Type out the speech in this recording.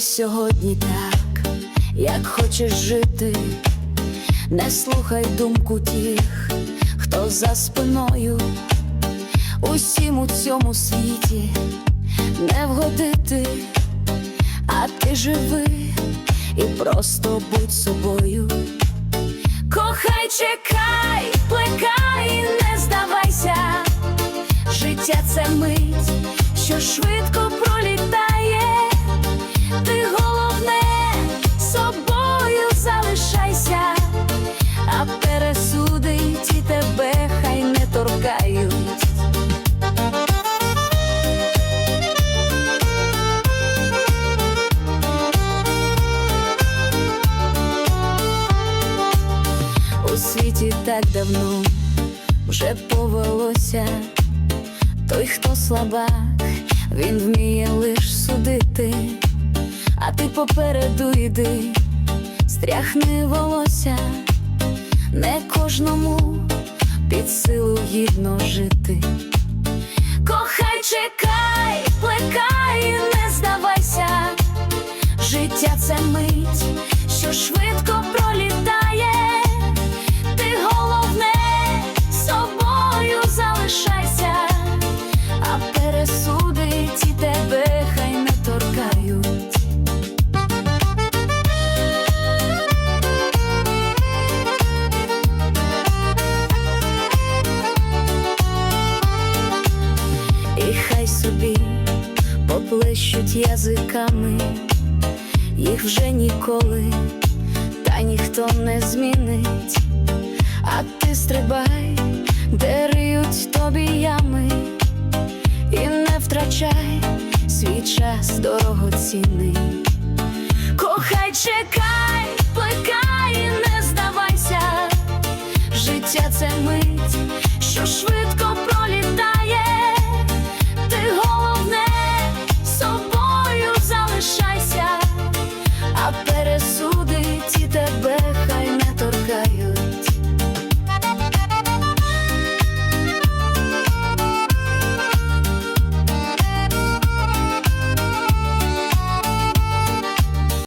сьогодні так, як хочеш жити, не слухай думку тих, хто за спиною, усім у цьому світі не вгодити, а ти живи і просто будь собою. Кохай, чекай, плекай, не здавайся. Життя це мить, що швидко світі так давно вже повелося. Той, хто слабак, він вміє лиш судити, а ти попереду йди, стряхни волосся, не кожному під силу гідно жити. Кохай, чекай, плекай, не здавайся, життя це мить, що швидко пролітає. Собі поплещуть язиками, їх вже ніколи, та ніхто не змінить, а ти стрибай, де риють тобі ями, і не втрачай свій час дорогоцінний. Кохай, чекай, плекай, не здавайся, життя це мить, що швидко